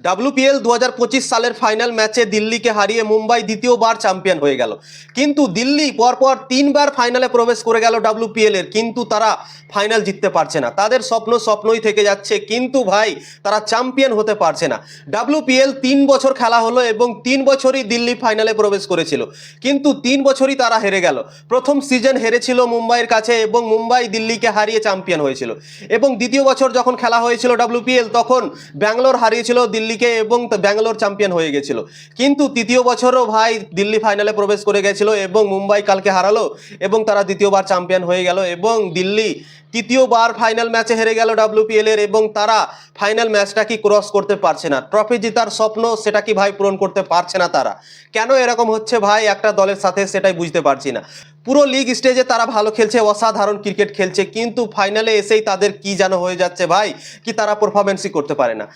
WPL দু হাজার সালের ফাইনাল ম্যাচে দিল্লিকে হারিয়ে মুম্বাই দ্বিতীয়বার চ্যাম্পিয়ন হয়ে গেল। কিন্তু দিল্লি পরপর তিনবার ফাইনালে প্রবেশ করে গেল ডাব্লিউপিএল এর। কিন্তু তারা ফাইনাল জিততে পারছে না। তাদের স্বপ্ন স্বপ্নই থেকে যাচ্ছে, কিন্তু ভাই, তারা চ্যাম্পিয়ন হতে পারছে না। ডাব্লিউপিএল তিন বছর খেলা হলো এবং তিন বছরই দিল্লি ফাইনালে প্রবেশ করেছিল। কিন্তু তিন বছরই তারা হেরে গেল। প্রথম সিজন হেরেছিল মুম্বাইয়ের কাছে এবং মুম্বাই দিল্লিকে হারিয়ে চ্যাম্পিয়ন হয়েছিল। এবং দ্বিতীয় বছর যখন খেলা হয়েছিল ডাব্লিউপিএল তখন ব্যাঙ্গালোর হারিয়েছিল দিল্লিকে এবং ব্যাঙ্গালোর চ্যাম্পিয়ন হয়ে গেছিল। কিন্তু তৃতীয় বছরও ভাই দিল্লি ফাইনালে প্রবেশ করে গেছিল এবং মুম্বাই কালকে হারালো এবং তারা দ্বিতীয়বার চ্যাম্পিয়ন হয়ে গেল এবং দিল্লি তৃতীয়বার ফাইনাল ম্যাচে হেরে গেল ডাব্লিউপিএল এর এবং তারা ফাইনাল ম্যাচটা কি ক্রস করতে পারছে না। ট্রফি জেতার স্বপ্ন সেটা কি ভাই পূরণ করতে পারছে না তারা? কেন এরকম হচ্ছে ভাই? একটা দলের সাথে সেটাই বুঝতে পারছি না। পুরো লিগ স্টেজে তারা ভালো খেলছে, অসাধারণ ক্রিকেট খেলছে, কিন্তু ফাইনালে এসেই তাদের কি যেন হয়ে যাচ্ছে ভাই? কি তারা পারফরমেন্সই করতে পারে না।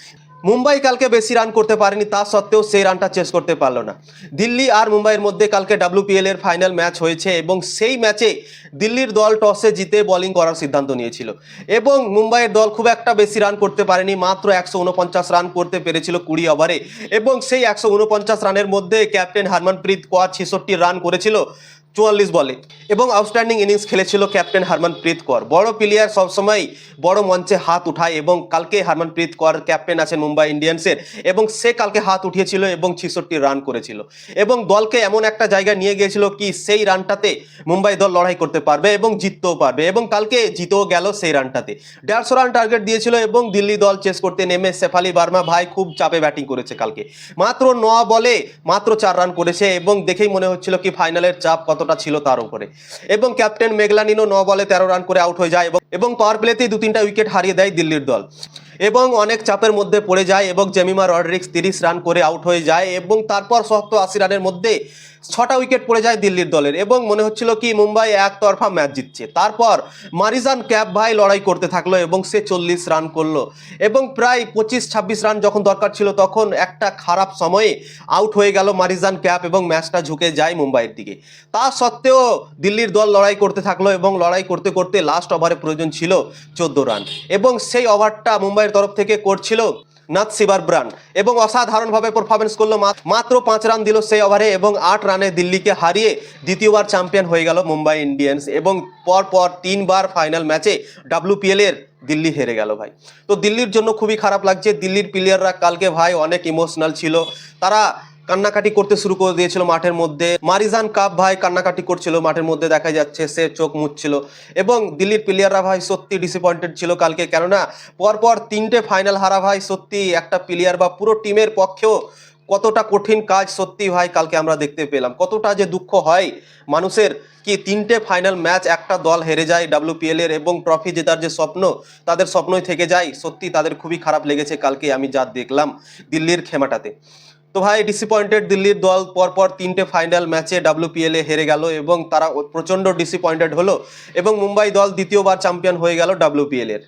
মুম্বাই কালকে বেশি রান করতে পারেনি, তা সত্ত্বেও সেই রানটা চেস করতে পারল না। দিল্লি আর মুম্বাইয়ের মধ্যে কালকে ডাব্লিউপিএল এর ফাইনাল ম্যাচ হয়েছে এবং সেই ম্যাচে দিল্লির দল টসে জিতে বোলিং করার সিদ্ধান্ত নিয়েছিল। এবং মুম্বাইয়ের দল খুব একটা বেশি রান করতে পারেনি, মাত্র একশো উনপঞ্চাশ রান করতে পেরেছিল কুড়ি ওভারে এবং সেই একশো উনপঞ্চাশ রানের মধ্যে ক্যাপ্টেন হারমনপ্রীত কৌর ছেষট্টি রান করেছিল। চুয়াল্লিশ বলে। এবং আউটস্ট্যান্ডিং ইনিংস খেলেছিল ক্যাপ্টেন হারমনপ্রীত কৌর। বড় প্লেয়ার সবসময় বড় মঞ্চে হাত উঠায় এবং কালকে হারমনপ্রীত কৌর ক্যাপ্টেন আছেন মুম্বাই ইন্ডিয়ান্সের এবং সে কালকে হাত উঠিয়েছিল এবং ছেষট্টি রান করেছিল। এবং দলকে এমন একটা জায়গায় নিয়ে গিয়েছিল কি সেই রানটাতে মুম্বাই দল লড়াই করতে পারবে এবং জিততেও পারবে এবং কালকে জিতেও গেল সেই রানটাতে দেড়শো রান টার্গেট দিয়েছিল এবং দিল্লি দল চেস করতে নেমে শেফালি বার্মা ভাই খুব চাপে ব্যাটিং করেছে কালকে। মাত্র ন বলে মাত্র চার রান করেছে এবং দেখেই মনে হচ্ছিল কি ফাইনালের চাপ কতটা ছিল তার উপরে। এবং ক্যাপ্টেন মেঘলানিনো ন বলে তেরো রান করে আউট হয়ে যায় এবং এবং পাওয়ার প্লেতেই দু তিনটা উইকেট হারিয়ে দেয় দিল্লির দল। এবং অনেক চাপের মধ্যে পড়ে যায় এবং জেমিমা রডরিক্স তিরিশ রান করে আউট হয়ে যায় এবং তারপর সত্তর আশি রানের মধ্যে ছটা উইকেট পড়ে যায় দিল্লির দলের। এবং মনে হচ্ছিল কি, মুম্বাই একতরফা ম্যাচ জিতছে। তারপর মারিজান ক্যাপ ভাই লড়াই করতে থাকল এবং সে চল্লিশ রান করল। এবং প্রায় পঁচিশ ছাব্বিশ রান যখন দরকার ছিল তখন একটা খারাপ সময়ে আউট হয়ে গেল মারিজান ক্যাপ এবং ম্যাচটা ঝুঁকে যায় মুম্বাইয়ের দিকে। তা সত্ত্বেও দিল্লির দল লড়াই করতে থাকল এবং লড়াই করতে করতে লাস্ট ওভারে প্রয়োজন ছিল চোদ্দ রান। এবং সেই ওভারটা মুম্বাইয়ের তরফ থেকে করছিল নাথ সিবার ব্রান এবং অসাধারণভাবে পারফরমেন্স করল মাত্র পাঁচ রান দিল সেই ওভারে এবং আট রানে দিল্লিকে হারিয়ে দ্বিতীয়বার চ্যাম্পিয়ন হয়ে গেল মুম্বাই ইন্ডিয়ান্স। এবং পর পর তিনবার ফাইনাল ম্যাচে ডাব্লিউপিএল এর দিল্লি হেরে গেল ভাই। তো দিল্লির জন্য খুবই খারাপ লাগছে। দিল্লির প্লেয়াররা কালকে ভাই অনেক ইমোশনাল ছিল। তারা কান্নাকাটি করতে শুরু করে দিয়েছিল মাঠের মধ্যে। মারিজান কাপ ভাই কান্নাকাটি করছিল, মাঠের মধ্যে দেখা যাচ্ছে সে চোখ মুচ্ছিল এবং দিল্লির প্লেয়াররা ভাই সত্যি ডিসঅ্যাপয়েন্টেড ছিল কালকে, কেননা পরপর তিনটে ফাইনাল হারা ভাই সত্যি একটা প্লেয়ার বা পুরো টিমের পক্ষেও কতটা কঠিন কাজ সত্যি ভাই কালকে আমরা দেখতে পেলাম। কতটা যে দুঃখ হয় মানুষের কি তিনটে ফাইনাল ম্যাচ একটা দল হেরে যায় ডাব্লিউপিএল এর এবং ট্রফি জেতার যে স্বপ্ন, তাদের স্বপ্নই থেকে যায়। সত্যি তাদের খুবই খারাপ লেগেছে কালকে আমি যা দেখলাম দিল্লির খেমাটাতে। তো ভাই ডিসঅ্যাপয়েন্টেড দিল্লির দল পরপর তিনটে ফাইনাল ম্যাচে ডাব্লুপিএলে হেরে গেল এবং তারা প্রচণ্ড ডিসঅ্যাপয়েন্টেড হলো এবং মুম্বাই দল দ্বিতীয়বার চ্যাম্পিয়ন হয়ে গেল ডাব্লুপিএলের